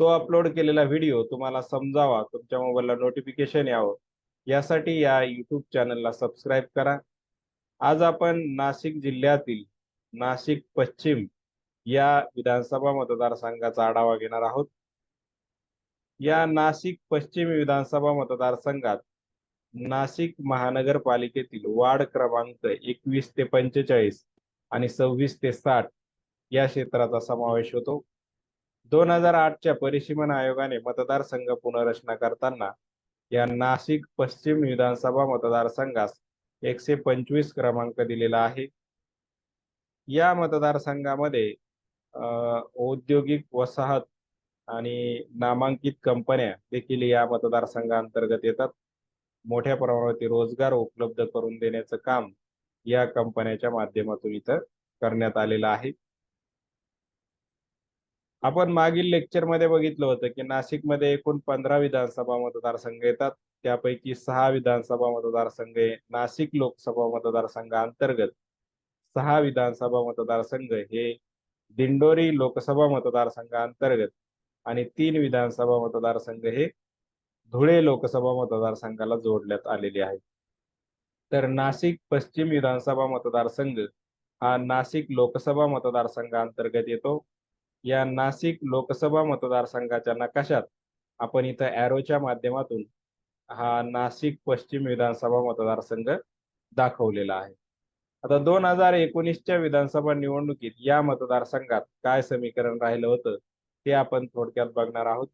तो अपलोड केलेला व्हिडिओ तुम्हाला समजावा तुमच्या मोबाईलला नोटिफिकेशन यावं. यासाठी या युट्यूब चॅनलला सबस्क्राईब करा. आज आपण नाशिक जिल्ह्यातील नाशिक पश्चिम या विधानसभा मतदारसंघाचा आढावा घेणार आहोत. या नाशिक पश्चिम विधानसभा मतदारसंघात नाशिक महानगरपालिकेतील वार्ड क्रमांक एकवीस ते पंचेचाळीस आणि सव्वीस ते साठ या क्षेत्राचा समावेश होतो. दोन हजार आठच्या परिसीमन आयोगाने मतदारसंघ पुनर्रचना करताना या नाशिक पश्चिम विधानसभा मतदारसंघास एकशे पंचवीस क्रमांक दिलेला आहे. या मतदारसंघामध्ये औद्योगिक वसाहत आणि नामांकित कंपन्या देखील या मतदारसंघाअंतर्गत येतात. मोठ्या प्रमाणावरती रोजगार उपलब्ध करून देण्याचं काम या कंपन्याच्या माध्यमातून इथं करण्यात आलेलं आहे. आपण मागील लेक्चरमध्ये बघितलं होतं की नाशिकमध्ये एकूण पंधरा विधानसभा मतदारसंघ येतात. त्यापैकी सहा विधानसभा मतदारसंघ हे नाशिक लोकसभा मतदारसंघांतर्गत सहा विधानसभा मतदारसंघ हे दिंडोरी लोकसभा मतदारसंघांतर्गत आणि तीन विधानसभा मतदारसंघ हे धुळे लोकसभा मतदारसंघाला जोडण्यात आलेले आहेत. तर नाशिक पश्चिम विधानसभा मतदारसंघ हा नाशिक लोकसभा मतदारसंघांतर्गत येतो. या नाशिक लोकसभा मतदारसंघाच्या नकाशात आपण इथं ॲरोच्या माध्यमातून हा नाशिक पश्चिम विधानसभा मतदारसंघ दाखवलेला आहे. आता दोन हजार एकोणीसच्या विधानसभा निवडणुकीत या मतदारसंघात काय समीकरण राहिलं होतं ते आपण थोडक्यात बघणार आहोत.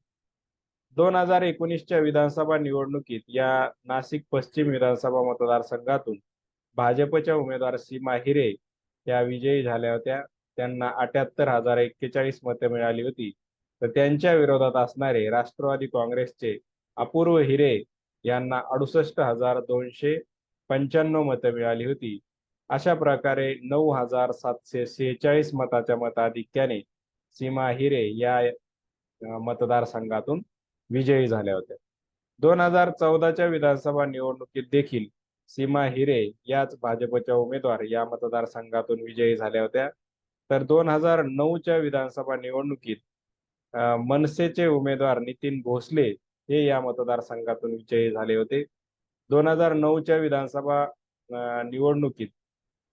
दोन हजार एकोणीसच्या विधानसभा निवडणुकीत या नाशिक पश्चिम विधानसभा मतदारसंघातून भाजपच्या उमेदवार सीमा हिरे या विजयी झाल्या होत्या. त्यांना अठ्याहत्तर हजार एक्केचाळीस मते मिळाली होती. तर त्यांच्या विरोधात असणारे राष्ट्रवादी काँग्रेसचे अपूर्व हिरे यांना अडुसष्ट हजार दोनशे पंच्याण्णव मतं मिळाली होती. अशा प्रकारे नऊ हजार सातशे सेहेचाळीस मताच्या मताधिक्याने सीमा हिरे या मतदारसंघातून विजयी झाल्या होत्या. दोन हजार चौदाच्या विधानसभा निवडणुकीत देखील सीमा हिरे याच भाजपच्या उमेदवार या मतदारसंघातून विजयी झाल्या होत्या. तर दोन हजार नऊच्या विधानसभा निवडणुकीत मनसेचे उमेदवार नितीन भोसले हे या मतदारसंघातून विजयी झाले होते. दोन हजार नऊच्या विधानसभा निवडणुकीत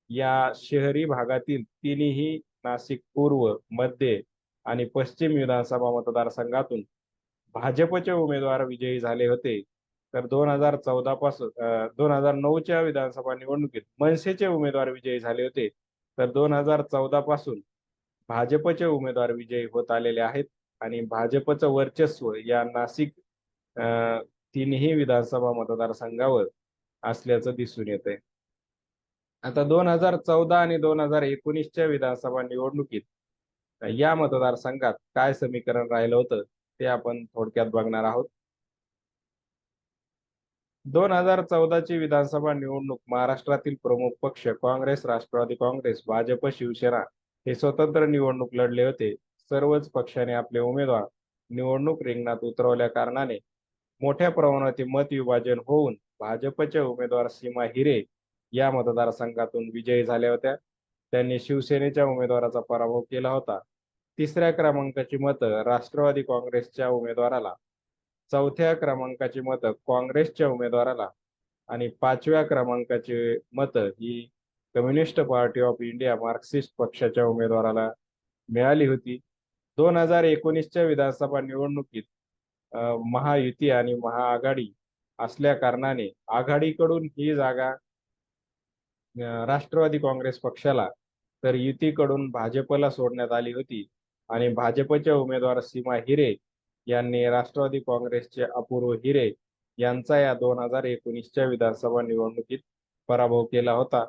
या शहरी भागातील तिन्ही नाशिक पूर्व मध्य आणि पश्चिम विधानसभा मतदारसंघातून भाजपचे उमेदवार विजयी झाले होते. तर दोन हजार चौदा पासून दोन हजार नऊच्या विधानसभा निवडणुकीत मनसेचे उमेदवार विजयी झाले होते. तर दोन हजार चौदा पासून भाजपचे उमेदवार विजयी होत आलेले आहेत आणि भाजपचं वर्चस्व या नाशिक तीनही विधानसभा मतदारसंघावर असल्याचं दिसून येत आहे आता दोन हजार चौदा आणि दोन हजार एकोणीसच्या विधानसभा निवडणुकीत या मतदारसंघात काय समीकरण राहिलं होतं ते आपण थोडक्यात बघणार आहोत. दोन हजार चौदाची विधानसभा निवडणूक महाराष्ट्रातील प्रमुख पक्ष काँग्रेस राष्ट्रवादी काँग्रेस भाजप शिवसेना हे स्वतंत्र निवडणूक लढले होते. सर्वच पक्षाने आपले उमेदवार निवडणूक रिंगणात उतरवल्या कारणाने मोठ्या प्रमाणात मत विभाजन होऊन भाजपच्या उमेदवार सीमा हिरे या मतदारसंघातून विजयी झाल्या होत्या. त्यांनी शिवसेनेच्या उमेदवाराचा पराभव केला होता. तिसऱ्या क्रमांकाची मतं राष्ट्रवादी काँग्रेसच्या उमेदवाराला चौथ्या क्रमांकाची मतं काँग्रेसच्या उमेदवाराला आणि पाचव्या क्रमांकाची मतं ही Communist Party of India Marxist पक्षाच्या उमेदवाराला मिळाली होती. दोन हजार एकोणीसच्या विधानसभा निवडणुकीत महायुती आणि महाआघाडी असल्या कारणाने आघाडीकडून ही जागा राष्ट्रवादी काँग्रेस पक्षाला तर युतीकडून भाजपला सोडण्यात आली होती आणि भाजपच्या उमेदवार सीमा हिरे यांनी राष्ट्रवादी काँग्रेसचे अपूर्व हिरे यांचा या दोन हजार एकोणीसच्या विधानसभा निवडणुकीत पराभव केला होता.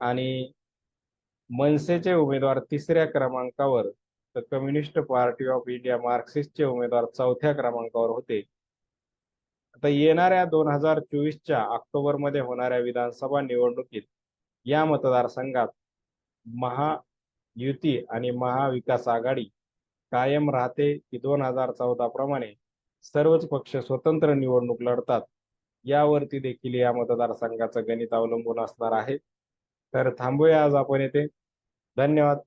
आणि मनसेचे उमेदवार तिसऱ्या क्रमांकावर तर कम्युनिस्ट पार्टी ऑफ इंडिया मार्क्सिस्टचे उमेदवार चौथ्या क्रमांकावर होते. आता येणाऱ्या दोन हजार चोवीसच्या ऑक्टोबरमध्ये होणाऱ्या विधानसभा निवडणुकीत या मतदारसंघात महायुती आणि महाविकास आघाडी कायम राहते की दोन हजार चौदा प्रमाणे सर्वच पक्ष स्वतंत्र निवडणूक लढतात. यावरती देखील या मतदारसंघाचं गणित अवलंबून असणार आहे. तर थांबूया आज आपण येथे धन्यवाद.